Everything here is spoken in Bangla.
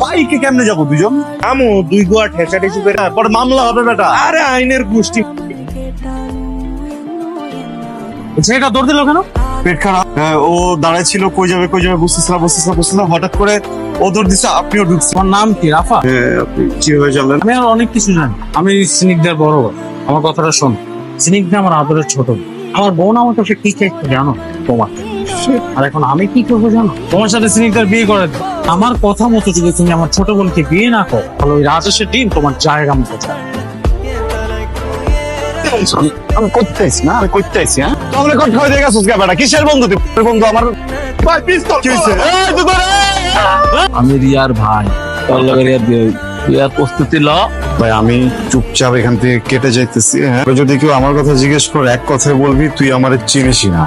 বাইকে কেমনে যাব দুজন? আমু দুই গোয়া ঠেসা ঠেসি করে। পরে মামলা হবে বেটা আরে আইনের গোষ্ঠী। ছেলেটা দৌড় দিল কেন? পেট খারাপ। হ্যাঁ, ও দাঁড়ায় ছিল কই যাবে কই যাবে বুঝতেছিলাম বুঝতেছিলাম বুঝতেছিলাম হঠাৎ করে ও দৌড় দিচ্ছে আপনিও ঢুকছে আমার নাম কি রাফা? হ্যাঁ, আপনি কীভাবে জানলেন? আমি আর অনেক কিছু জানি। আমি স্নিগ্ধার বড় আমার কথাটা শোন। স্নিগ্ধা আমার আদরের ছোট। আমার বোন আমার কাছে কি চাইছে জানো? তোমার আর এখন আমি কি করব জানো? তোমার সাথে স্নিগ্ধার বিয়ে করে আমার কথা মতো যদি তুমি আমার ছোট বোনকে বিয়ে না করো তাহলে ওই রাজেশের দিন তোমার জায়গা মতো যাবে আমি করতে না আমি করতে হ্যাঁ? তাহলে কোন খাওয়া দিয়ে গেছিস বেটা কিসের বন্ধু তুই? বন্ধু আমার ভাই পিস্তল কি হইছে এই তো ধরে আমি রিয়ার ভাই। তোর লগে রিয়ার বিয়ে প্রস্তুতি ল। ভাই আমি চুপচাপ এখান থেকে কেটে যাইতেছি হ্যাঁ? যদি কেউ আমার কথা জিজ্ঞেস করে এক কথায় বলবি তুই আমার চিনিসই না।